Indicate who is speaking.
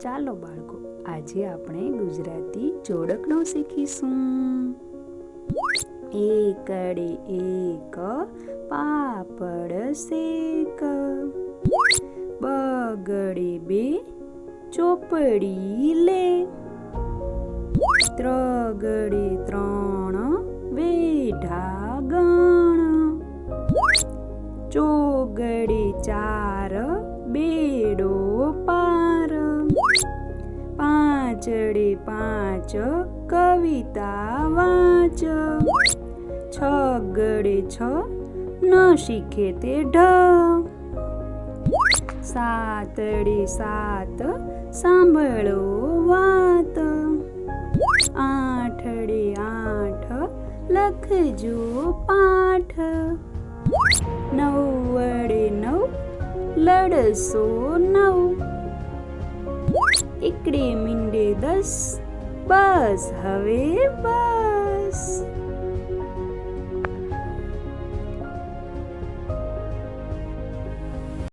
Speaker 1: ચાલો બાળકો આજે આપણે ગુજરાતી જોડકણો શીખીશું એકડે એક પાપડ શેક બગડે બે ચોપડી લે ત્રગડે ત્રણ વેઢા ગણ ચોગડે ચાર પાંચડે પાંચ, કવિતા વાંચ. છ ગડે છ, ન શીખે તે ઢ. સાતડે સાત, સાંભળો વાત. આઠડે આઠ, લખજો પાઠ. વડે નવ લડસો નવ. એકડે મીંડે દસ બસ હવે બસ.